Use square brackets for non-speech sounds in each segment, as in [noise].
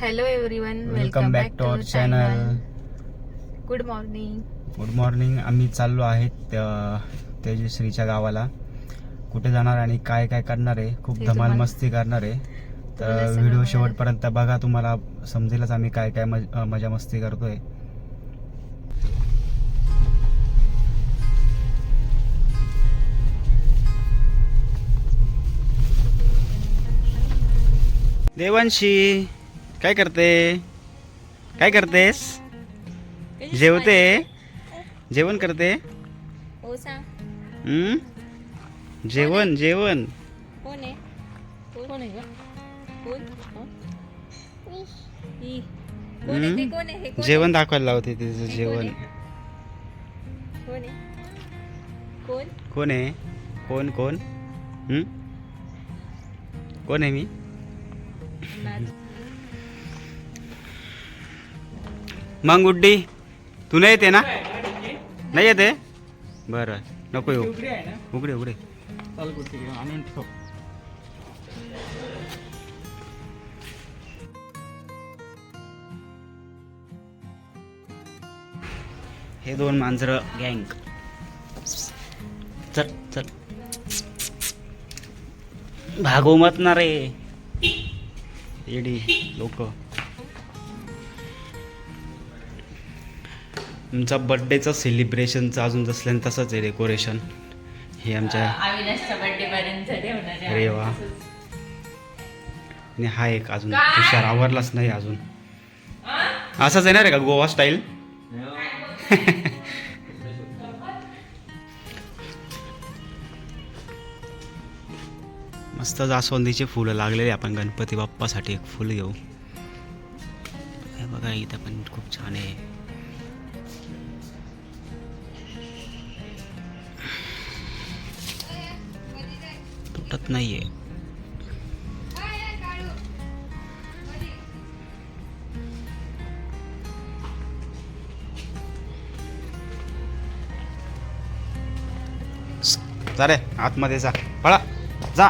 Hello everyone welcome back to our channel good morning good morning आम्ही चाललो आहेत तेजश्रीच्या गावाला. कुठे जाणार आणि काय काय करणार आहे? खूप धमाल मस्ती करणार आहे. तर व्हिडिओ शेवटपर्यंत बघा तुम्हाला. समजेलच आम्ही काय काय मजा मस्ती करतोय. देवांशी. काय करते? काय करतेस? जेवते? जेवण करते? हम्म? जेवण जेवण. जेवण दाखवायला लावते तिचं जेवण? कोण आहे? कोण? कोण आहे? कोण कोण? हम्म? कोण आहे मी? मग गुड्डी तू नाही येते ना? नाही येते? बरं नको येऊ. उघडे उघडे हे दोन मांजरं गँग. चल चल. भागो मत ना रे. येडी लोक. आमचा बड्डेचं सेलिब्रेशनचं अजून जसल्यान तसंच आहे डेकोरेशन हे आमच्या अविनाशच्या बर्थडे पर्यंत ठेवणार अरे वा. आणि हा एक अजून तुषार आवरलाच नाही अजून. असंच येणार आहे का गोवा स्टाईल मस्त जास्वंदीचे फुलं लागलेले आपण गणपती बाप्पासाठी एक फुल घेऊ. हे बघा इथं पण खूप छान आहे. वाटत नाहीये. जा आतमध्ये जा. पळा. जा.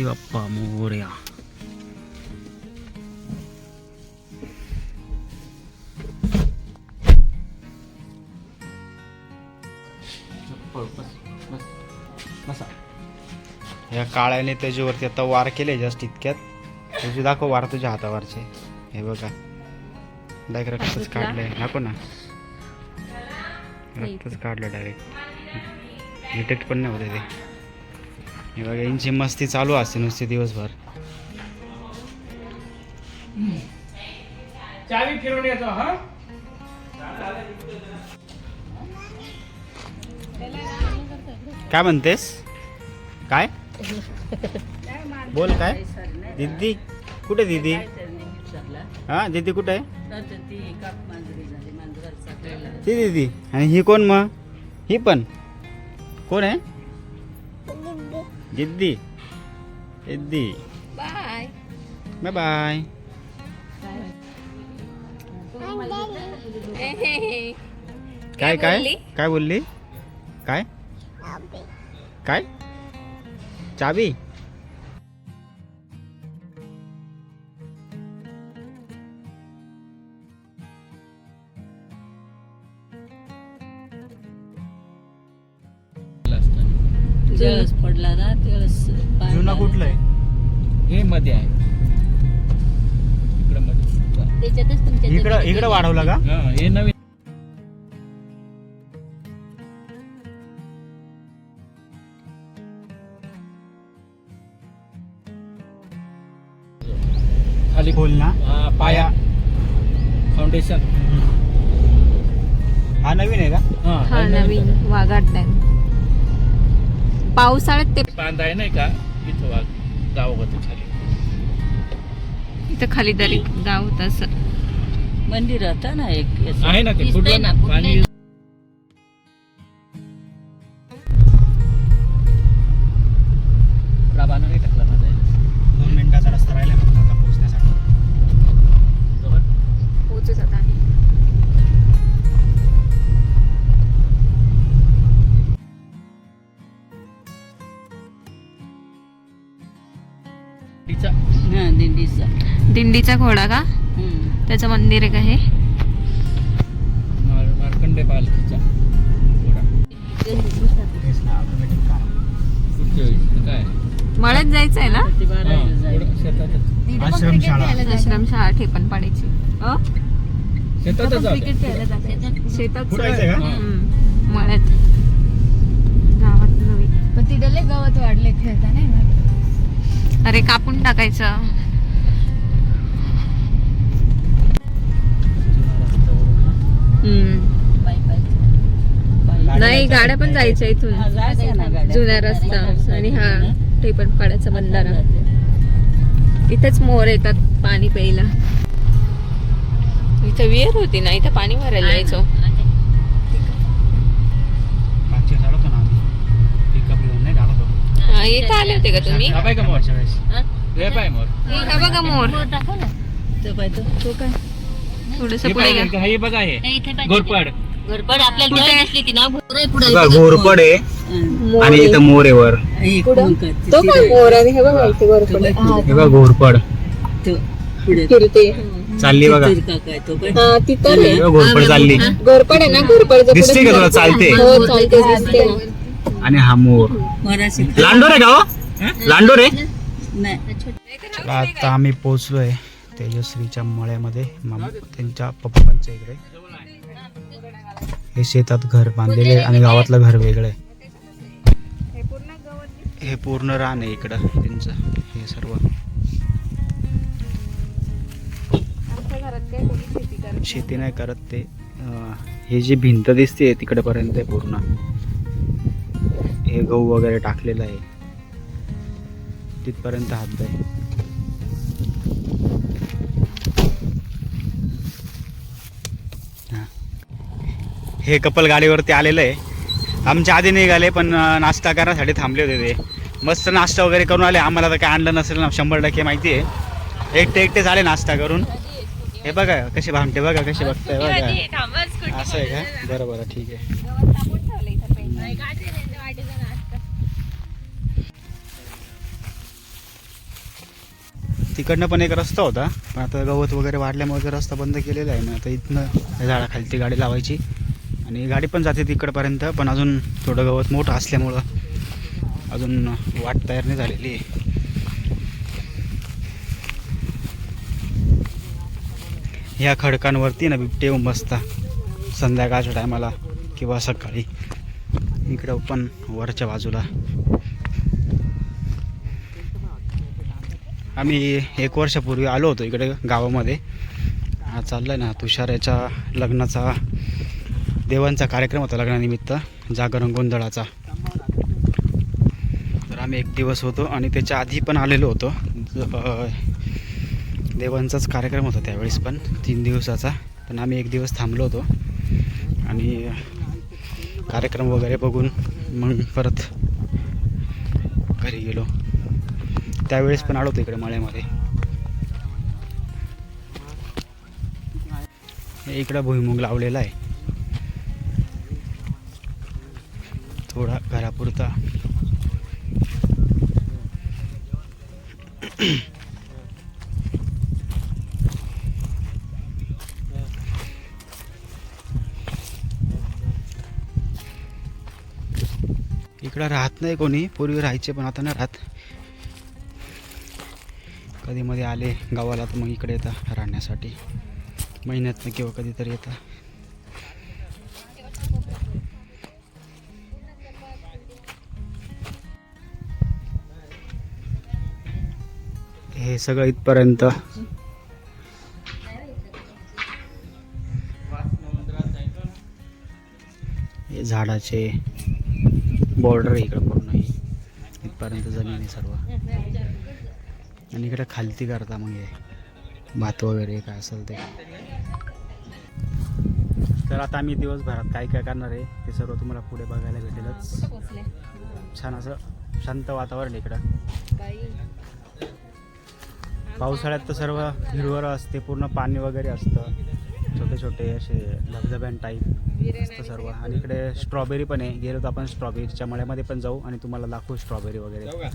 गणपती बाप्पा मोरया या काळ्याने त्याच्यावरती आता वार केले जस्ट इतक्यात. तुझी दाखव वार तुझ्या हातावरचे. हे बघा. डायरेक्ट रक्तच? काढलंय. नको ना. रक्तच काढलं डायरेक्ट डिटेक्ट पण नाही होते ते. हे बघा यांची मस्ती चालू असते नुसती दिवसभर. चावी फिरवून येतो हा? काय म्हणतेस? काय? बोल काय? दीदी कुठे दीदी? हा दीदी कुठे आहे? ती दीदी. आणि ही कोण मग? ही पण. कोण आहे? जिद्दी जिद्दी बाय बाय बाय काय काय? काय बोलली काय काय चाबी जळस पडला ना त्यावेळेस जुना कुठलं आहे? हे मध्ये आहे. इकडं मध्ये त्याच्यातच तुमच्या इकडं इकडं वाढवलं का? हा, हे नवीन. खाली खोल ना. पाया. फाउंडेशन हा नवीन आहे का? हा नवीन. वाघाट पावसाळ्यात ते बांध आहे नाही का? इथं वाघ गाव होतं खाली. इथं खाली तरी गाव होतं असं. मंदिर होतं ना एक. आहे ना ते ना, पाणी दिंडीचा. दिंडीचा. घोडा का. त्याचं मंदिर आहे. का हे मार- मार्कंडे पालखीचा काय मळत जायचंय ना? हा, आश्रमशाळा. ठेपण अ? शेतातच जाते. शेतात. मळ्यात. गावात नवी पण तिथं लय गवत वाढले खेळता नाही ना अरे कापून टाकायचं. नाही गाड्या पण जायच्या इथून. हा. जुन्या रस्ता. आणि हा ठेपण पाड्याचा बंधारा. इथेच मोर येतात पाणी प्यायला. इथं विहीर होती ना इथं पाणी भरायला यायचो हा, इथं आले होते का तुम्ही? हा, पाय मोर. हा बघा मोर. टाकू ना. तो पाय तो. तो काय? थोडस हे पुढे पाय घ्या. हे बघा हे. गोरपाड घरपड आपल्याला दिसली ती ना घोरपड आहे. आणि इथं मोर आहे वर. ही? तो काय. मोर आणि हे बघा इथे हा, बघा घोरपड. फिरते. चालली बघा. तिथे घोरपड चालली. घोरपड आहे ना घोरपड दिसते का तुला? चालते. हो चालते दिसते. ना. आणि हा मोर. लांडोर आहे का हो? लांडोर आहे? चला आता आम्ही पोचलोय तेजश्रीच्या मळ्यामध्ये. मामा त्यांच्या पप्पांच्या इकडे. हे शेतात घर बांधलेले आहे आणि गावातलं घर वेगळं आहे. हे पूर्ण रान आहे इकडं त्यांचं हे सर्व. शेती नाही करत ते. हे जी भिंत दिसते तिकडेपर्यंत आहे पूर्ण. हे गहू वगैरे टाकलेलं आहे. तिथपर्यंत हात आहे हा. हे कपल गाडीवरती आलेलं आहे. आमच्या आधी निघाले पण नाश्ता करण्यासाठी थांबले होते ते. मस्त नाश्ता वगैरे करून आले. आम्हाला तर काय आणलं नसेल ना शंभर टक्के माहिती आहे. एकटे एकटे झाले नाश्ता करून. हे बघा कसे भामटे बघा कसे बघताय बघा. असं आहे का? बरं बरं ठीक आहे. तिकडनं पण एक रस्ता होता. पण आता गवत वगैरे वाढल्यामुळे तो रस्ता बंद केलेला आहे ना आता इथनं झाडाखाली ती गाडी लावायची. आणि गाडी पण जाते तिकडपर्यंत पण अजून थोडं गवत मोठं असल्यामुळं अजून वाट तयार नाही झालेली. आहे ह्या खडकांवरती ना बिबटे बसता संध्याकाळच्या टायमाला किंवा सकाळी. इकडं पण वरच्या बाजूला. आम्ही एक वर्षापूर्वी आलो होतो इकडे गावामध्ये. हा आहे ना तुषार याच्या लग्नाचा देवांचा कार्यक्रम होता लग्नानिमित्त जागरण गोंधळाचा. तर आम्ही एक दिवस होतो आणि त्याच्या आधी पण आलेलो होतो. देवांचाच कार्यक्रम होता त्यावेळेस पण तीन दिवसाचा. पण आम्ही एक दिवस थांबलो होतो आणि कार्यक्रम वगैरे बघून मग परत घरी गेलो. त्यावेळेस पण आलो होतो इकडे मळ्यामध्ये इकडं भुईमुग लावलेला आहे. थोडा घरापुरता. इकडं राहत नाही कोणी पूर्वी राहायचे पण आता नाही राहत. कधी मध्ये आले गावाला तर मग इकडे येतात राहण्यासाठी. महिन्यातनं किंवा कधीतरी येतात हे सगळं इथपर्यंत. हे झाडाचे बॉर्डर इकडं पूर्ण इथपर्यंत जमीन आहे सर्व. आणि इकडे खालती करता मग हे. भात वगैरे काय असेल ते. तर आता आम्ही दिवसभरात काय काय करणार आहे ते सर्व तुम्हाला पुढे बघायला भेटेलच. छान असं शांत वातावरण इकडं. पावसाळ्यात तर सर्व हिरवर असते पूर्ण पाणी वगैरे असतं. छोटे छोटे असे धबधब्यां टाईप असतं सर्व. आणि इकडे स्ट्रॉबेरी पण आहे. गेलो तर आपण स्ट्रॉबेरीच्या मळ्यामध्ये पण जाऊ आणि तुम्हाला दाखवू स्ट्रॉबेरी वगैरे.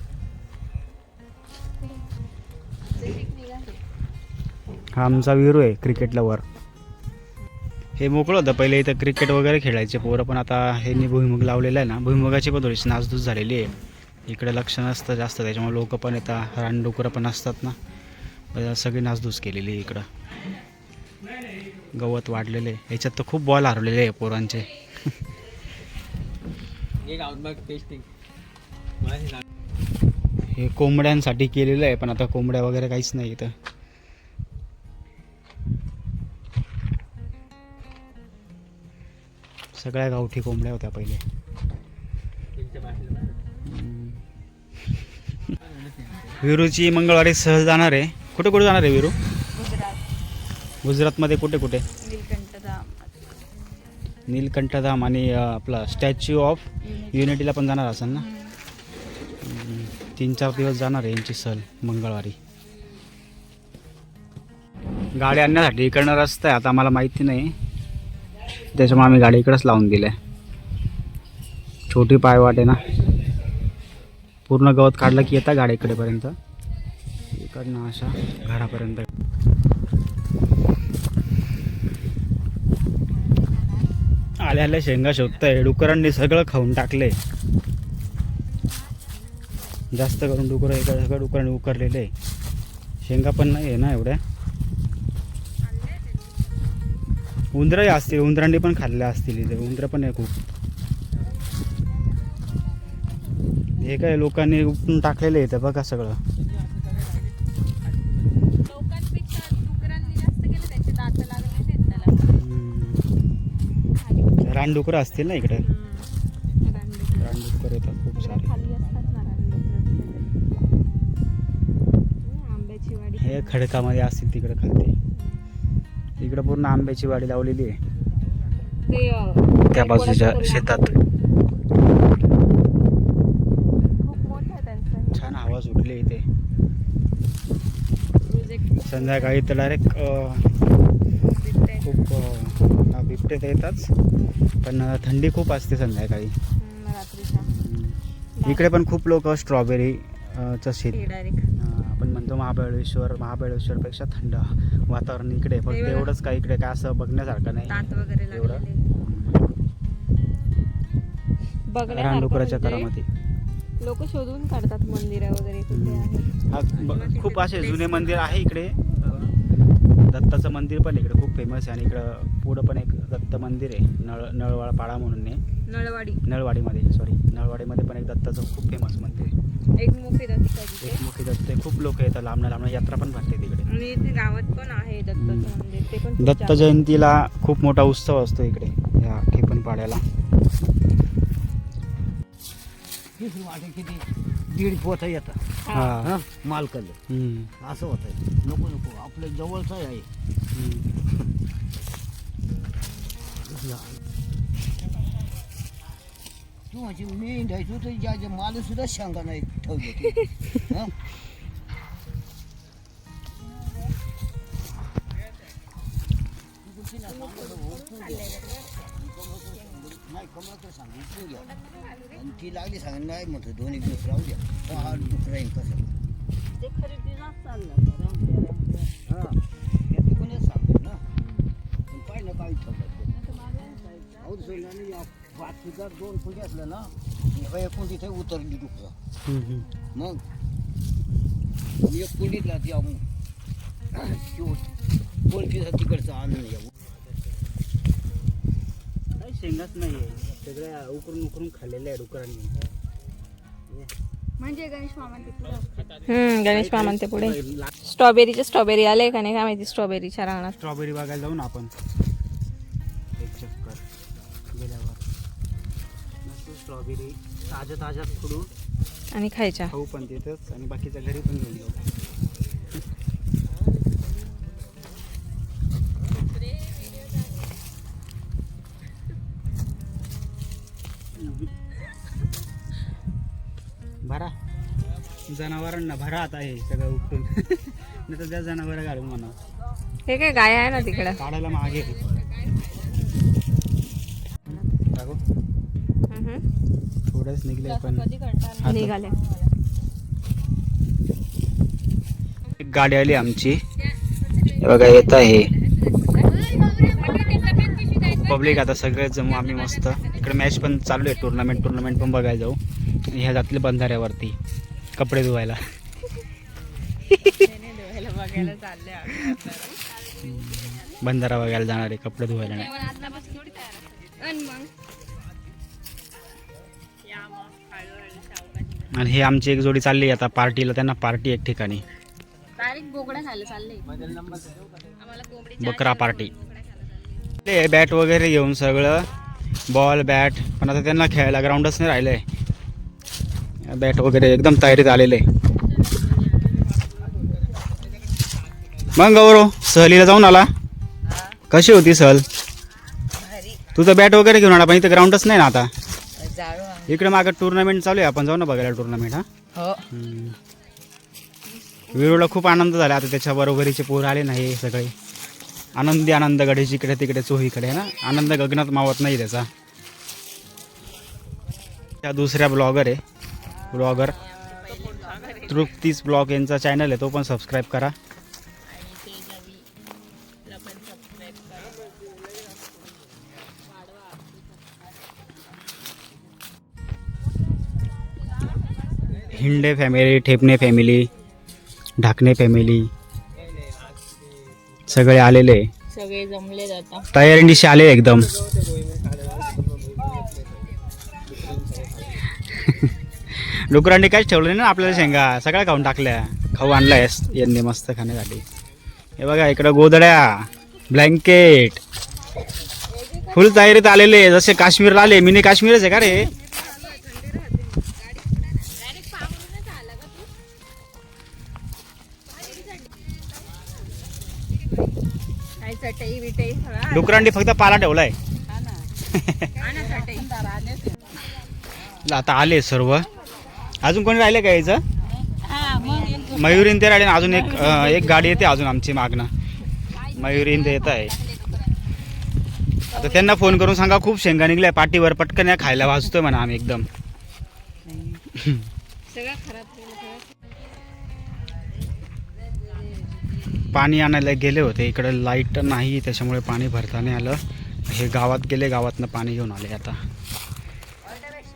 हा आमचा विरू आहे क्रिकेटला वर हे मोकळं होतं. पहिले इथं क्रिकेट वगैरे खेळायचे पोरं पण आता हे मी भुईमुग लावलेलं आहे ना. भुईमुगाची पण थोडीशी नासधूस झालेली आहे. इकडे लक्ष नसतं जास्त त्याच्यामुळे लोक पण येतात रानडुकरं पण असतात ना. सगळी नासधूस केलेली आहे इकडं. गवत वाढलेले आहे. याच्यात तर खूप बॉल हरवलेले आहे पोरांचे. हे कोंबड्यांसाठी केलेलं आहे पण आता कोंबड्या वगैरे काहीच नाही इथं. सगळ्या गावठी कोंबड्या होत्या पहिले. विरूची मंगळवारी सहज जाणार आहे. कुठे कुठे जाणार आहे विरू? गुजरातमध्ये कुठे कुठे? नीलकंठधाम आणि आपला स्टॅच्यू ऑफ युनिटीला पण जाणार असेल ना? तीन चार दिवस जाणार आहे यांची सहल मंगळवारी. गाडी आणण्यासाठी इकडनं रस्ता आहे. आता आम्हाला माहिती नाही. त्याच्यामुळे आम्ही गाडी इकडंच लावून दिलं. आहे छोटी पायवाट आहे ना. पूर्ण गवत काढलं की येतं गाडी इकडेपर्यंत. इकडनं अशा घरापर्यंत. आल्या आल्या शेंगा शोधतंय. डुकरांनी सगळं खाऊन टाकले. जास्त करून डुकर इकडे सगळं डुकरांनी उकरलेले. आहे. शेंगा पण नाही आहे ना एवढ्या. उंदरही असतील उंदरांनी पण खाल्ल्या असतील इथे. उंदरं पण आहे खूप. हे काय लोकांनी उपटून टाकलेलं इथं बघा सगळं. रानडुकरं असतील ना इकडे? रानडुकरं. येतात खूप सारे. हे खडकामध्ये असतील तिकडे खालते. इकडे पूर्ण आंब्याची वाडी लावलेली आहे. त्या बाजूच्या शेतात. छान हवा सुटली इथे. रोज एक संध्याकाळी तर डायरेक्ट खूप बिबटे तर येतात पण थंडी खूप असते संध्याकाळी. इकडे पण खूप लोक स्ट्रॉबेरी अं, चं शेत. आपण म्हणतो महाबळेश्वर महाबळेश्वरपेक्षा थंड. वातावरण इकडे. फक्त एवढं- एवढंच काय इकडे? काय असं बघण्यासारखं नाही. एवढं. रानडुकराच्या म्हणजे करामध्ये लोक शोधून काढतात मंदिरं वगैरे हा खूप असे जुने मंदिर आहे. इकडे. दत्ताचं मंदिर पण इकडे. खूप फेमस आहे आणि इकडं पुढं पण एक दत्त मंदिर आहे. नळ नळवाळा पाडा म्हणून नळवाडी. नळवाडीमध्ये सॉरी नळवाडीमध्ये पण एक दत्ताचं खूप फेमस मंदिर आहे. एक मोठी दत्त आहे एक मोठी दत्त आहे खूप लोक येतात लांबण्या लांबण्या यात्रा पण भरते तिकडे. आणि इथे गावात पण आहे दत्ताचं हम्म. मंदिर ते पण खूप दत्त जयंतीला खूप मोठा उत्सव असतो इकडे या ठेपण पाड्याला. वाटे किती? दीड पोत येतात हा. हा? मालकाले हम्म. असं होत आहे नको नको. आपल्या जवळच आहे. हम्म. तू माझी मी द्यायचो तर ज्या माल सुद्धा सांगा नाही ठेवले नाही सांग उचलून घ्या आणि ती लागली सांग नाही म्हणतो दोन एक दिवस राहू द्या तर हा दुख राहील कसं हा त्या दुकानात सांगतो ना पण पाहिलं काय ठेवलं अहो सोडल्याने या बाकीचा दोन फुगे असल्या ना एका एकूण तिथे उतरली डुकरं. मग एक कुंडीतला ती आपण बोलकीचा तिकडचा आणून या काही शेंगाच नाही आहे सगळ्या उकरून उकरून खाल्लेल्या आहे डुकरांनी म्हणजे गणेश मामा ते पुढं. हम्म गणेश पुढे. स्ट्रॉबेरीचे स्ट्रॉबेरी आले का नाही? काय माहिती स्ट्रॉबेरीच्या रानात. स्ट्रॉबेरी बघायला जाऊ ना आपण. स्ट्रॉबेरी ताज्या ताज्या फोडून आणि खायच्या. खाऊ पण तिथंच आणि बाकीच्या घरी पण घेऊन जाऊ. भरा. जनावरांना भरा आता हे सगळं उपटून [laughs] नाही तर त्या जनावर घालून म्हणा. हे काय गाय आहे ना तिकडं? काढायला मागे. निघले पण निघाले. एक गाडी आली आमची. हे बघा येत आहे. पब्लिक आता सगळे जमू आम्ही मस्त. इकडे मॅच पण चालू आहे टुर्नामेंट टुर्नामेंट पण बघायला जाऊ. आणि ह्या जातील बंधाऱ्यावरती कपडे धुवायला. बघायला चालले आम्ही. बंधारा बघायला जाणार आहे कपडे धुवायला नाही. आणि हे आमची एक जोडी चालली आता पार्टीला त्यांना पार्टी एक ठिकाणी. बकरा पार्टी. ते बॅट वगैरे घेऊन सगळं. Ball bat. पण आता त्यांना खेळायला ग्राउंडच नाही राहिलंय. बॅट वगैरे एकदम तयारीत आलेले. मग गौरव सहलीला जाऊन आला? कशी होती सहल? तुझं बॅट वगैरे घेऊन आला पण इथं ग्राउंडच नाही ना आता? इकडे मागं टुर्नामेंट चालू आहे. आपण जाऊ ना बघायला टुर्नामेंट हा? हो. हम्म. खूप आनंद झाला. आता त्याच्या बरोबरीचे पोर आले नाही सगळे. आनंदी आनंद गडे जिकडे तिकडे चोहीकडे ना आनंद गगनात मावत नाही त्याचा. त्या दुसऱ्या ब्लॉगर आहे. ब्लॉगर तृप्तीस ब्लॉग यांचा चॅनल आहे. तो पण सबस्क्राईब करा. Hinde family Thepane family Dhakane family सगळे आलेले. सगळे जमले जातात तयारीनिशी आले एकदम. डुकरांनी काहीच ठेवलं नाही ना आपल्याला शेंगा. सगळ्या खाऊन टाकल्या. खाऊ आणलाय यांनी मस्त खाण्यासाठी. हे बघा इकडं गोदड्या ब्लँकेट फुल तयारीत आलेले. जसे काश्मीरला आले. मिनी काश्मीरच आहे का रे? चटई सगळं डुकरांनी फक्त पाला ठेवलाय. [laughs] आता आले सर्व. अजून कोणी राहिले का यायचं? मयुरीन ते राहिले अजून एक अं, एक गाडी येते अजून आमची मागणं मयुरीन ते येत आहे. आता त्यांना फोन करून सांगा खूप शेंगा निघल्या पाठीवर पटकन या खायला वाजतोय म्हणा आम्ही एकदम. [laughs] सगळं खराब केलं सगळं पाणी आणायला गेले होते. इकडे लाइट नाही त्याच्यामुळे पाणी भरता नाही आलं. हे गावात गेले गावातनं पाणी घेऊन आले आता.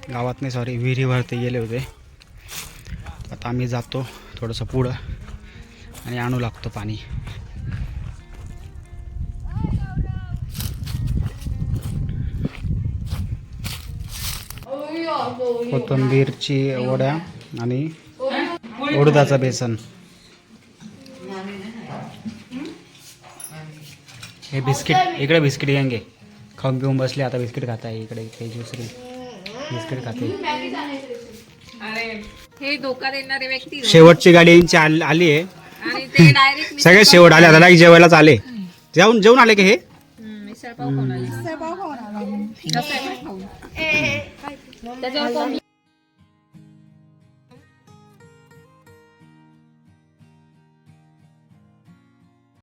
गावात नाही सॉरी विहिरीवरती गेले होते. आता आम्ही जातो थोडंसं पुढं आणि आणू लागतो पाणी. कोथिंबीरची वड्या आणि उडदाचं बेसन. हे बिस्किट इकडे बिस्किट घ्यांगे खाऊन पिऊन बसले आता बिस्किट खात आहे इकडे तेजश्री बिस्किट खाते. हे धोका देणारे व्यक्ती शेवटची गाडी यांची आल- आहे. आणि ते डायरेक्ट सगळे शेवट आले आता लाईक जेवायलाच आले. जेवून जेवून आले की हे? त्याच्यावर